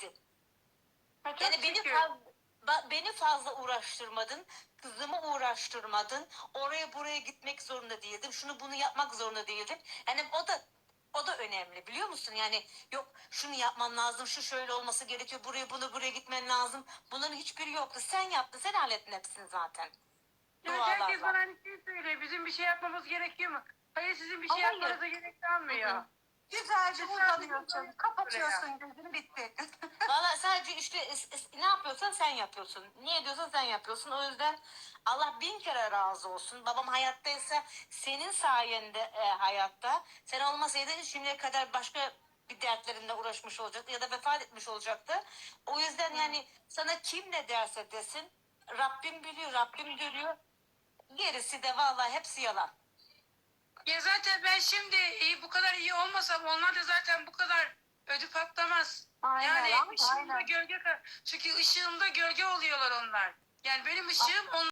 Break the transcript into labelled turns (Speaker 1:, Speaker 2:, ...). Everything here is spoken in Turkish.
Speaker 1: demedin.
Speaker 2: Ha,
Speaker 1: Yani beni fazla, beni fazla uğraştırmadın. Kızımı uğraştırmadın. Oraya buraya gitmek zorunda değildim. Şunu bunu yapmak zorunda değildim. Yani o da o da önemli biliyor musun? Yani yok şunu yapman lazım, şu şöyle olması gerekiyor, buraya bunu buraya gitmen lazım. Bunların hiçbiri yoktu. Sen yaptın, sen hallettin hepsini zaten.
Speaker 2: Evet, herkes bana aynı şeyi söylüyor. Bizim bir şey yapmamız gerekiyor mu? Hayır sizin bir şey
Speaker 1: Hayır.
Speaker 2: yapmanıza gerek kalmıyor.
Speaker 3: Güzelce uzanıyorsun. Kapatıyorsun gözünü
Speaker 1: Valla sadece işte ne yapıyorsan sen yapıyorsun. Niye diyorsan sen yapıyorsun. O yüzden Allah bin kere razı olsun. Babam hayattaysa senin sayende e, hayatta. Sen olmasaydın şimdiye kadar başka bir dertlerinde uğraşmış olacaktı ya da vefat etmiş olacaktı. O yüzden yani sana kim ne derse desin Rabbim biliyor, Rabbim görüyor. Gerisi de vallahi hepsi yalan.
Speaker 2: Ya zaten ben şimdi iyi, bu kadar iyi olmasam onlar da zaten bu kadar ödü patlamaz.
Speaker 3: Aynen,
Speaker 2: yani
Speaker 3: aynen.
Speaker 2: ışığımda gölge çünkü ışığımda gölge oluyorlar onlar. Yani benim ışığım onlar